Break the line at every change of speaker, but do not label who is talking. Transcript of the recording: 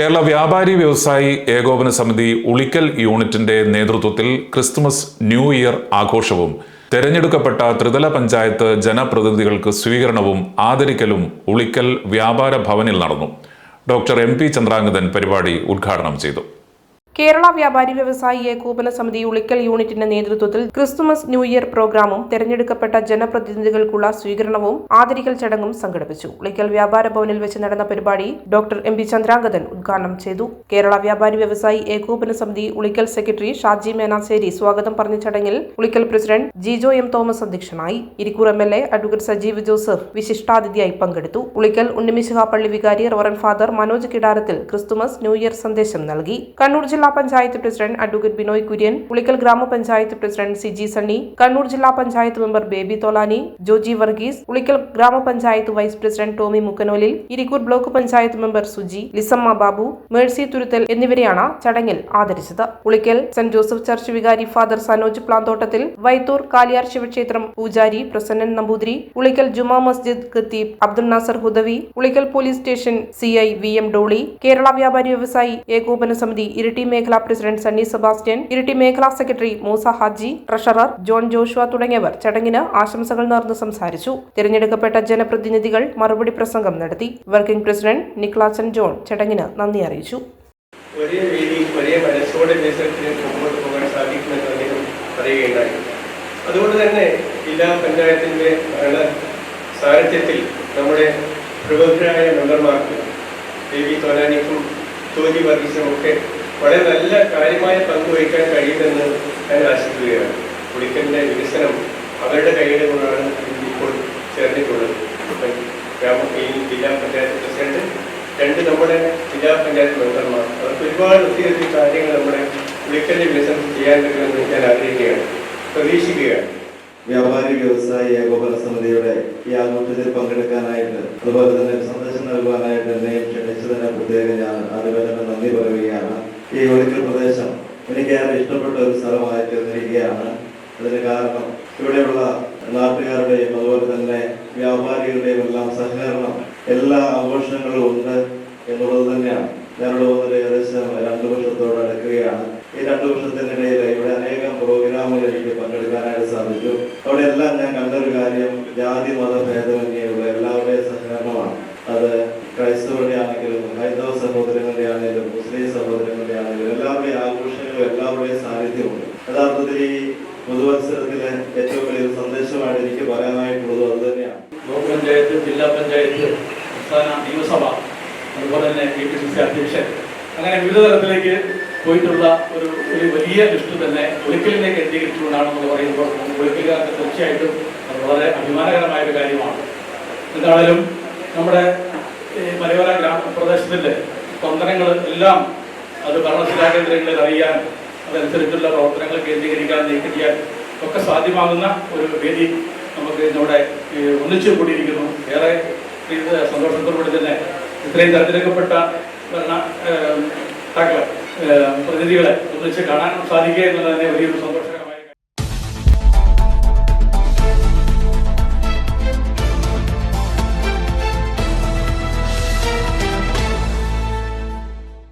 കേരള വ്യാപാരി വ്യവസായി ഏകോപന സമിതി ഉളിക്കൽ യൂണിറ്റിന്റെ നേതൃത്വത്തിൽ ക്രിസ്തുമസ് ന്യൂ ഇയർ ആഘോഷവും തെരഞ്ഞെടുക്കപ്പെട്ട ത്രിതല പഞ്ചായത്ത് ജനപ്രതിനിധികൾക്ക് സ്വീകരണവും ആദരിക്കലും ഉളിക്കൽ വ്യാപാര ഭവനിൽ നടന്നു. ഡോക്ടർ എം പി ചന്ദ്രാംഗതൻ പരിപാടി ഉദ്ഘാടനം ചെയ്തു.
കേരള വ്യാപാരി വ്യവസായി ഏകോപന സമിതി ഉളിക്കൽ യൂണിറ്റിന്റെ നേതൃത്വത്തിൽ ക്രിസ്തുമസ് ന്യൂ ഇയർ പ്രോഗ്രാമും തെരഞ്ഞെടുക്കപ്പെട്ട ജനപ്രതിനിധികൾക്കുള്ള സ്വീകരണവും ആദരിക്കൽ ചടങ്ങും സംഘടിപ്പിച്ചു. ഉളിക്കൽ വ്യാപാര ഭവനിൽ വെച്ച് നടന്ന പരിപാടി ഡോക്ടർ എം പി ചന്ദ്രാംഗതൻ ഉദ്ഘാടനം ചെയ്തു. കേരള വ്യാപാരി വ്യവസായി ഏകോപന സമിതി ഉളിക്കൽ സെക്രട്ടറി ഷാജി മേനാശ്ശേരി സ്വാഗതം പറഞ്ഞ ചടങ്ങിൽ Ulikkal president Jijo M Thomas അധ്യക്ഷനായി. Irikkur M L A advocate Sajeev Joseph വിശിഷ്ടാതിഥിയായി പങ്കെടുത്തു. ഉളിക്കൽ ഉണ്ണിമിശിഹ പള്ളി വികാരി reverend father Manoj Kidarathil Christmas new year സന്ദേശം നൽകി. കണ്ണൂർ ജില്ലാ panchayat president advocate Binoy Kurian Pulikkal grama panchayat president Siji Sunny Kannur ജില്ലാ panchayat member Baby Tholani Joji Varghese Pulikkal grama panchayat vice president Tommy Mukkanolil Irikkur block panchayat member Suji Lisamma Babu Mercy Thuruthal എന്നിവരെയാണ് ചടങ്ങിൽ ആദരിച്ചത്. Pulikkal saint Joseph church വികാരി father Sanoj പ്ലാന്തോട്ടത്തിൽ Vaithoor Kaliyar ശിവക്ഷേത്രം പൂജാരി പ്രസന്നൻ നമ്പൂതിരി പുളിക്കൽ ജുമാ മസ്ജിദ് ഖത്തീബ് Abdul Nasar Hudawi Pulikkal police station C I V M Dolly Kerala Vyapari Vyavasayi Ekopana സമിതി ഇരിട്ടി മേഖലാ president Sunny Sebastian Iritty മേഖലാ secretary Moosa Haji treasurer John Joshua തുടങ്ങിയവർ ചടങ്ങിന് ആശംസകൾ നേർന്ന് സംസാരിച്ചു. തിരഞ്ഞെടുക്കപ്പെട്ട ജനപ്രതിനിധികൾ മറുപടി പ്രസംഗം നടത്തി. വർക്കിംഗ് പ്രസിഡന്റ് നിക്ലാസൻ ജോൺ ചടങ്ങിന് നന്ദി അറിയിച്ചു.
ഒരേ അതുകൊണ്ട് തന്നെ ജില്ലാ പഞ്ചായത്തിന്റെ ഭരണ നമ്മുടെ പ്രബുദ്ധരായ മെമ്പർമാർക്ക് ദേവി തോലാനിക്കും തോജി വർഗീസും ഒക്കെ വളരെ നല്ല കാര്യമായ പങ്ക് വഹിക്കാൻ കഴിയുമെന്ന് ഞാൻ ആശിക്കുകയാണ്. പുളിക്കലിന്റെ വികസനം അവരുടെ കൈയുടെ കൊണ്ടാണ് ഇപ്പോൾ ചേർന്നിട്ടുള്ളത്. ഗ്രാമ ജില്ലാ പഞ്ചായത്ത് പ്രസിഡന്റ് രണ്ട് നമ്മുടെ ജില്ലാ പഞ്ചായത്ത് മെമ്പർമാർ അവർക്ക് ഒരുപാട് ഒത്തിരി കാര്യങ്ങൾ നമ്മുടെ പുളിക്കലിന്റെ വികസനം ചെയ്യാൻ പറ്റുമെന്ന് ഞാൻ ആഗ്രഹിക്കുകയാണ്. പ്രതീക്ഷിക്കുകയാണ്.
വ്യാപാരി വ്യവസായി ഏകോപന സമിതിയുടെ ഈ ആഘോഷത്തിൽ പങ്കെടുക്കാനായിട്ട് അതുപോലെ തന്നെ സന്ദേശം നൽകുവാനായിട്ട് എന്നെയും ക്ഷണിച്ചതിന് പ്രത്യേകം ഞാൻ ആദ്യമേ തന്നെ നന്ദി പറയുകയാണ്. ഈ ഒരിക്കൽ പ്രദേശം എനിക്കേറെ ഇഷ്ടപ്പെട്ട ഒരു സ്ഥലമായി തീർന്നിരിക്കുകയാണ് അതിന് കാരണം ഇവിടെയുള്ള നാട്ടുകാരുടെയും അതുപോലെ തന്നെ വ്യാപാരികളുടെയും എല്ലാം സഹകരണം എല്ലാ ആഘോഷങ്ങളും ഉണ്ട് എന്നുള്ളത് തന്നെയാണ്. ഞാനിവിടെ വന്നിട്ട് ഏകദേശം രണ്ടു വർഷത്തോട് അടുക്കുകയാണ്. ഈ രണ്ടു വർഷത്തിനിടയിൽ ഇവിടെ അനേകം പ്രോഗ്രാമുകൾ എനിക്ക് പങ്കെടുക്കാനായിട്ട് സാധിച്ചു. അവിടെ എല്ലാം ഞാൻ കണ്ടൊരു കാര്യം ജാതി മത യഥാർത്ഥത്തിൽ ഈ പുതുവത്സരത്തിലെ ഏറ്റവും വലിയൊരു സന്ദേശമായിട്ട് എനിക്ക് പറയാനായിട്ടുള്ളത് അത് തന്നെയാണ്.
ബ്ലോക്ക് പഞ്ചായത്ത് ജില്ലാ പഞ്ചായത്ത് സംസ്ഥാന നിയമസഭ അതുപോലെ തന്നെ കെ പി സി സി അധ്യക്ഷൻ അങ്ങനെ വിവിധ തലത്തിലേക്ക് പോയിട്ടുള്ള ഒരു ഒരു വലിയ ലിസ്റ്റ് തന്നെ ഒളിക്കലിനെ നമ്മൾ പറയുമ്പോൾ ഒളിക്കലുകാർക്ക് തീർച്ചയായിട്ടും അത് വളരെ അഭിമാനകരമായ ഒരു കാര്യമാണ്. എന്താണേലും നമ്മുടെ മലയോര ഗ്രാമപ്രദേശത്തിന്റെ സ്പന്ദനങ്ങൾ എല്ലാം അത് ഭരണശിലാ കേന്ദ്രങ്ങളിൽ അറിയാൻ അതനുസരിച്ചുള്ള പ്രവർത്തനങ്ങൾ കേന്ദ്രീകരിക്കാൻ നീക്കം ചെയ്യാൻ ഒക്കെ സാധ്യമാകുന്ന ഒരു വേദി നമുക്ക് ഈ ഒന്നിച്ചു കൂടിയിരിക്കുന്നു. ഏറെ സന്തോഷത്തോടുകൂടി തന്നെ ഇത്രയും തെരഞ്ഞെടുക്കപ്പെട്ട ഭരണ ഏഹ്, താക്കളെ, ഏഹ്, പ്രതിനിധികളെ ഒന്നിച്ച് കാണാൻ സാധിക്കുക എന്നുള്ളത് തന്നെ വലിയൊരു സന്തോഷം.